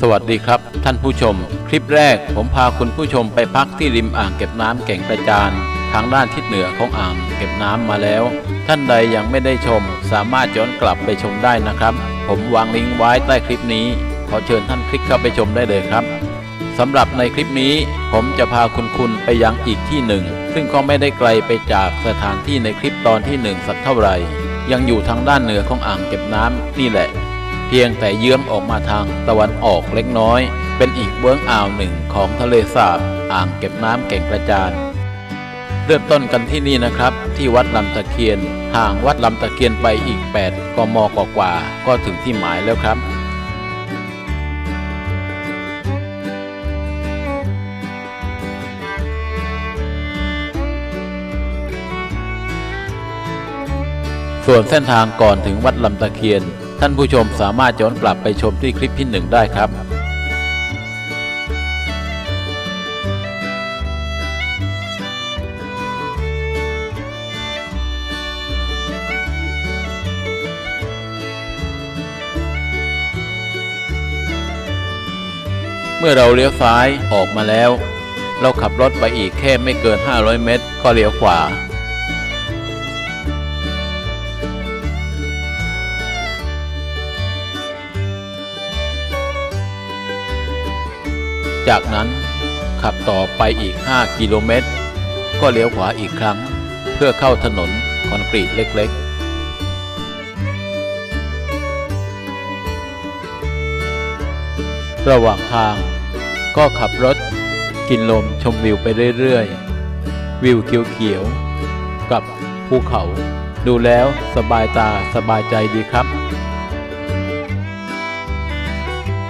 สวัสดีครับ ท่านผู้ชม คลิปแรกผมพาคุณผู้ชมไปพักที่ริมอ่างเก็บน้ำแก่งกระจานทางด้านทิศเหนือของอ่างเก็บน้ำมาแล้ว ท่านใดยังไม่ได้ชม สามารถย้อนกลับไปชมได้นะครับ ผมวางลิงก์ไว้ใต้คลิปนี้ ขอเชิญท่านคลิกเข้าไปชมได้เลยครับสำหรับในคลิปนี้ ผมจะพาคุณคุณไปยังอีกที่หนึ่ง ซึ่งก็ไม่ได้ไกลไปจากสถานที่ในคลิปตอนที่หนึ่งสักเท่าไหร่ ยังอยู่ทางด้านเหนือของอ่างเก็บน้ำนี่แหละ เพียงแต่เยื้องออกมาทางตะวันออกเล็กน้อย เป็นอีกเบื้องอ่าวหนึ่งของทะเลสาบอ่างเก็บน้ำแก่งกระจานเริ่มต้นกันที่นี่นะครับ ที่วัดลำตะเคียน ห่างวัดลำตะเคียนไปอีก 8กมกว่าก็ถึงที่หมายแล้วครับส่วนเส้นทางก่อนถึงวัดลำตะเคียน ท่านผู้ชมสามารถย้อนกลับไปชมที่คลิปที่หนึ่งได้ครับ เมื่อเราเลี้ยวซ้ายออกมาแล้ว เราขับรถไปอีกแค่ไม่เกิน 500 เมตร ก็เลี้ยวขวา จากนั้นขับต่อไปอีก 5 กิโลเมตร ก็เลี้ยวขวาอีกครั้ง เพื่อเข้าถนนคอนกรีตเล็กๆระหว่างทางก็ขับรถกินลมชมวิวไปเรื่อยๆ วิวเขียวๆ กับภูเขา ดูแล้วสบายตาสบายใจดีครับ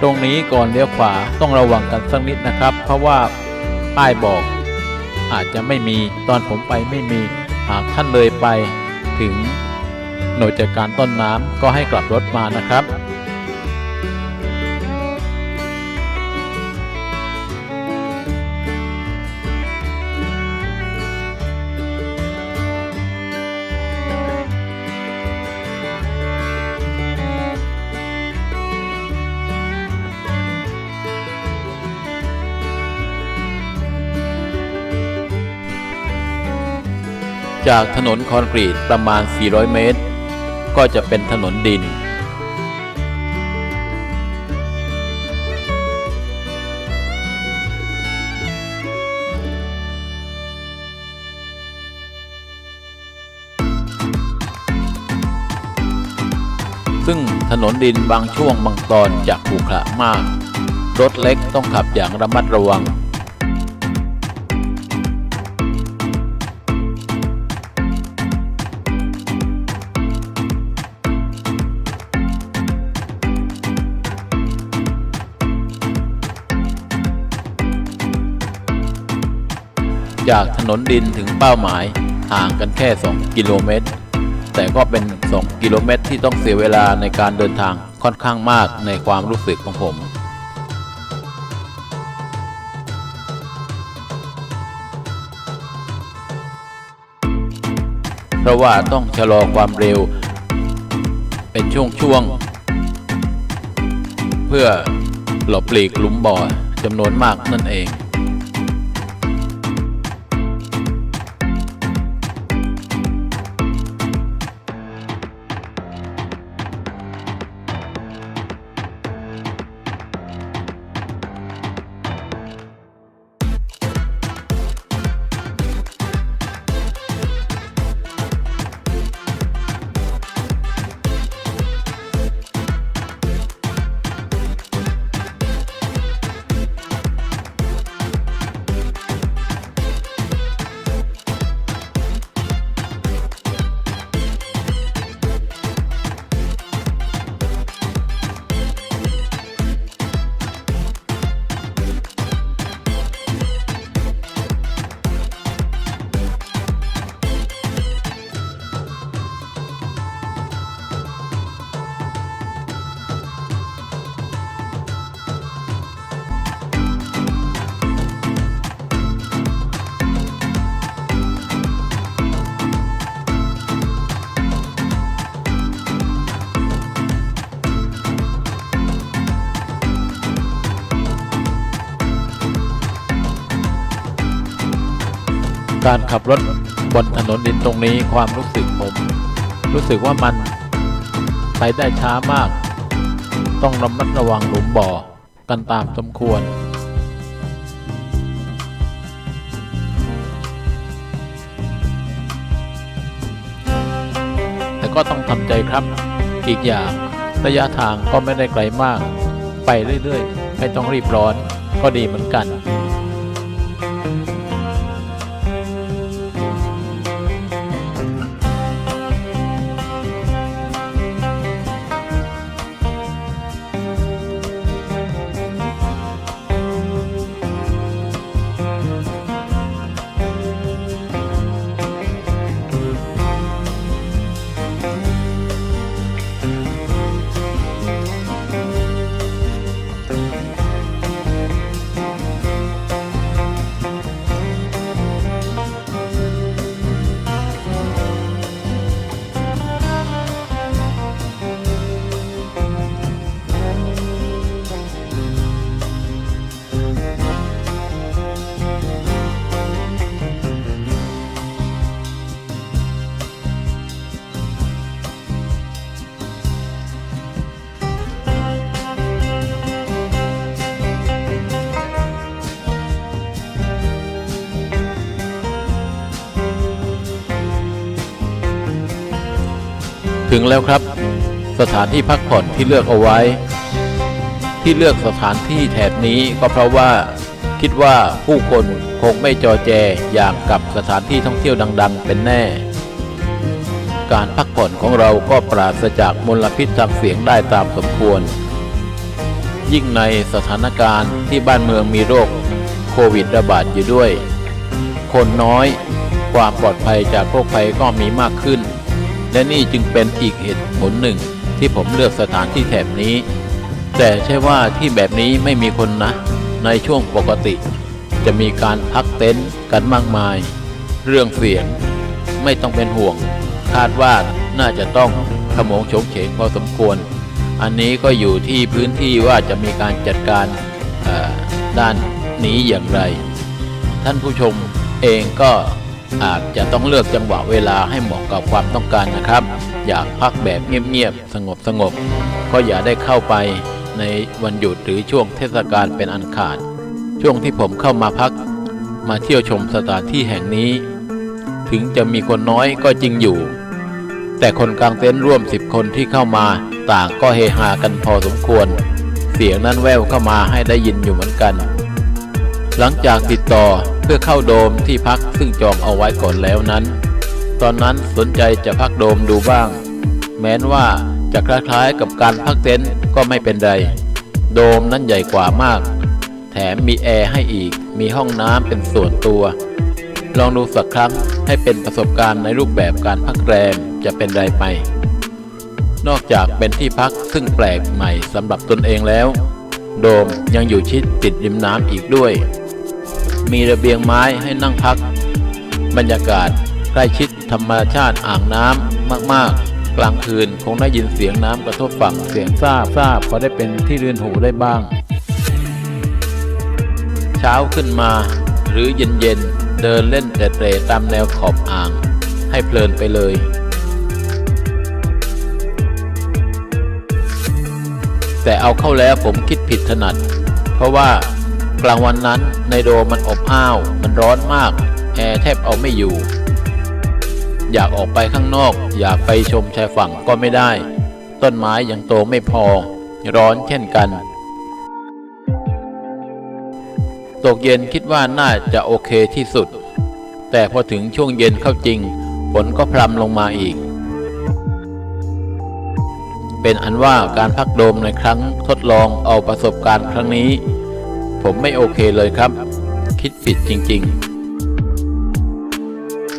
ตรงนี้ก่อนเลี้ยวขวาต้องระวังกันสักนิดนะครับ เพราะว่าป้ายบอก อาจจะไม่มีตอนผมไปไม่มีหากท่านเลยไปถึงหน่วยจัดการต้นน้ำก็ให้กลับรถมานะครับ จากถนนคอนกรีตประมาณ 400 เมตร ก็จะเป็นถนนดิน ซึ่งถนนดินบางช่วงบางตอนจะขรุขระมาก รถเล็กต้องขับอย่างระมัดระวัง จากถนนดินถึงเป้าหมายห่างกันแค่ 2 กิโลเมตร แต่ก็เป็น 2 กิโลเมตรที่ต้องเสียเวลาในการเดินทางค่อนข้างมากในความรู้สึกของผมเพราะว่าต้องชะลอความเร็ว เป็นช่วงๆเพื่อหลบหลีกหลุมบ่อจำนวนมากนั่นเอง การขับรถบนถนนดินตรงนี้ความรู้สึกผม รู้สึกว่ามันไปได้ช้ามาก ต้องระมัดระวังหลุมบ่อกันตามสมควร แต่ก็ต้องทำใจครับ อีกอย่างระยะทางก็ไม่ได้ไกลมาก ไปเรื่อยๆ ไม่ต้องรีบร้อนก็ดีเหมือนกัน ถึงแล้วครับ สถานที่พักผ่อนที่เลือกเอาไว้ ที่เลือกสถานที่แถบนี้ก็เพราะว่า คิดว่าผู้คนคงไม่จอแจอย่างกับสถานที่ท่องเที่ยวดัง ๆ เป็นแน่ การพักผ่อนของเราก็ปราศจากมลพิษทางเสียงได้ตามสมควร ยิ่งในสถานการณ์ที่บ้านเมืองมีโรคโควิดระบาดอยู่ด้วย คนน้อย ความปลอดภัยจากโรคภัยก็มีมากขึ้น และนี่จึงเป็นอีกเหตุผลหนึ่งที่ผมเลือกสถานที่แถบนี้ แต่ใช่ว่าที่แบบนี้ไม่มีคนนะ ในช่วงปกติ จะมีการพักเต็นท์กันมากมาย เรื่องเสียงไม่ต้องเป็นห่วง คาดว่าน่าจะต้องขโมงโฉงเฉงพอสมควร อันนี้ก็อยู่ที่พื้นที่ว่าจะมีการจัดการด้านนี้อย่างไร ท่านผู้ชมเองก็ อาจจะต้องเลือกจังหวะเวลาให้เหมาะกับความต้องการนะครับ อยากพักแบบเงียบๆ สงบสงบๆก็อย่าได้เข้าไปในวันหยุดหรือช่วงเทศกาลเป็นอันขาด ช่วงที่ผมเข้ามาพัก มาเที่ยวชมสถานที่แห่งนี้ ถึงจะมีคนน้อยก็จริงอยู่ แต่คนกลางเต็นท์ร่วมสิบคนที่เข้ามาต่างก็เฮฮากันพอสมควร เสียงนั้นแววเข้ามาให้ได้ยินอยู่เหมือนกัน หลังจากติดต่อเพื่อเข้าโดมที่พักซึ่งจองเอาไว้ก่อนแล้วนั้น ตอนนั้นสนใจจะพักโดมดูบ้าง แม้นว่าจะคล้ายๆกับการพักเต็นท์ก็ไม่เป็นไรโดมนั้นใหญ่กว่ามาก แถมมีแอร์ให้อีก มีห้องน้ำเป็นส่วนตัว ลองดูสักครั้งให้เป็นประสบการณ์ในรูปแบบการพักแรมจะเป็นไรไป นอกจากเป็นที่พักซึ่งแปลกใหม่สำหรับตนเองแล้ว โดมยังอยู่ชิดติดริมน้ำอีกด้วย มีระเบียงไม้ให้นั่งพัก บรรยากาศใกล้ชิดธรรมชาติอ่างน้ำมากๆ กลางคืนคงได้ยินเสียงน้ำกระทบฝั่งเสียงซาบซาบพอได้เป็นที่เรื่นหูได้บ้าง เช้าขึ้นมา หรือเย็นๆเดินเล่นแต่เตะตามแนวขอบอ่าง ให้เพลินไปเลยแต่เอาเข้าแล้วผมคิดผิดถนัด เพราะว่า กลางวันนั้นในโดมมันอบอ้าว มันร้อนมาก แอร์แทบเอาไม่อยู่ อยากออกไปข้างนอก อยากไปชมชายฝั่งก็ไม่ได้ ต้นไม้ยังโตไม่พอ ร้อนเช่นกัน ตกเย็นคิดว่าน่าจะโอเคที่สุด แต่พอถึงช่วงเย็นเข้าจริง ฝนก็พรำลงมาอีก เป็นอันว่าการพักโดมในครั้งทดลองเอาประสบการณ์ครั้งนี้ ผมไม่โอเคเลยครับ คิดผิดจริง ๆ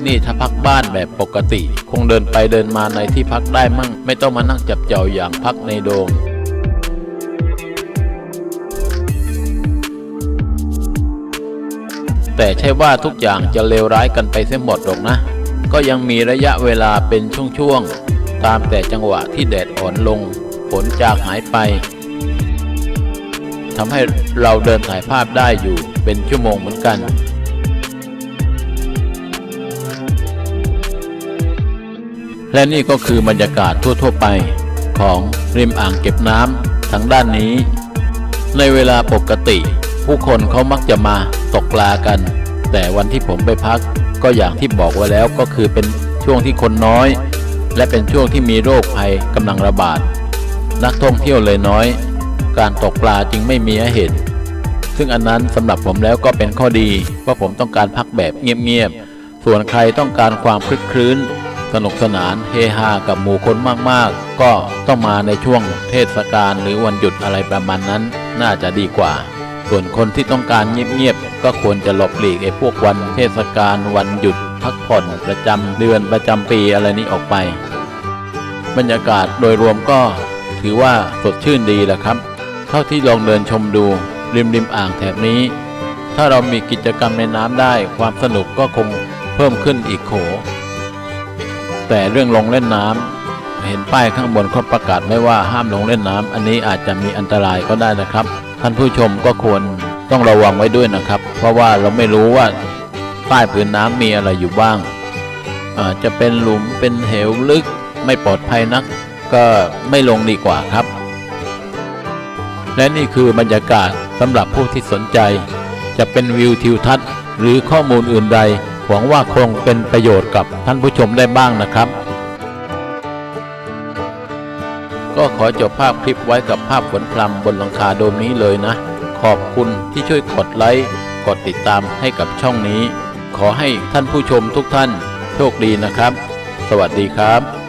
นี่ถ้าพักบ้านแบบปกติ คงเดินไปเดินมาในที่พักได้มั่ง ไม่ต้องมานั่งจับเจ้าอย่างพักในโดมแต่ใช่ว่าทุกอย่างจะเลวร้ายกันไปเสียหมดหรอกนะ ก็ยังมีระยะเวลาเป็นช่วงๆ ตามแต่จังหวะที่แดดอ่อนลง ฝนจากหายไป ทำให้เราเดินถ่ายภาพได้อยู่เป็นชั่วโมงเหมือนกัน และนี่ก็คือบรรยากาศทั่ว ๆ ไปของริมอ่างเก็บน้ำทางด้านนี้ ในเวลาปกติ ผู้คนเขามักจะมาตกปลากัน แต่วันที่ผมไปพักก็อย่างที่บอกไว้แล้วก็คือเป็นช่วงที่คนน้อย และเป็นช่วงที่มีโรคภัยกำลังระบาด นักท่องเที่ยวเลยน้อย การตกปลาจึงไม่มีให้เห็น ซึ่งอันนั้นสำหรับผมแล้วก็เป็นข้อดีว่าผมต้องการพักแบบเงียบๆ ส่วนใครต้องการความคลึกคลื้น สนุกสนานเฮฮากับหมู่คนมากๆ ก็ต้องมาในช่วงเทศกาลหรือวันหยุดอะไรประมาณนั้น น่าจะดีกว่า ส่วนคนที่ต้องการเงียบๆ ก็ควรจะหลบหลีกไอ้พวกวันเทศกาลวันหยุด พักผ่อนประจำเดือนประจำปีอะไรนี้ออกไป บรรยากาศโดยรวมก็ถือว่าสดชื่นดีแหละครับ เท่าที่ลองเดินชมดู ริมริมอ่างแถบนี้ ถ้าเรามีกิจกรรมในน้ำได้ความสนุกก็คงเพิ่มขึ้นอีกโข แต่เรื่องลงเล่นน้ำเห็นป้ายข้างบนเขาประกาศไว้ว่าห้ามลงเล่นน้ำอันนี้อาจจะมีอันตรายก็ได้นะครับ ท่านผู้ชมก็ควรต้องระวังไว้ด้วยนะครับ เพราะว่าเราไม่รู้ว่าใต้ผืนน้ำมีอะไรอยู่บ้างอาจจะเป็นหลุมเป็นเหวลึกไม่ปลอดภัยนัก ก็ไม่ลงดีกว่าครับ และนี่คือบรรยากาศสำหรับผู้ที่สนใจ จะเป็นวิวทิวทัศน์ หรือข้อมูลอื่นใด หวังว่าคงเป็นประโยชน์กับท่านผู้ชมได้บ้างนะครับ ก็ขอจบภาพคลิปไว้กับภาพฝนพรำบนหลังคาโดมนี้เลยนะ ขอบคุณที่ช่วยกดไลค์กดติดตามให้กับช่องนี้ ขอให้ท่านผู้ชมทุกท่านโชคดีนะครับ สวัสดีครับ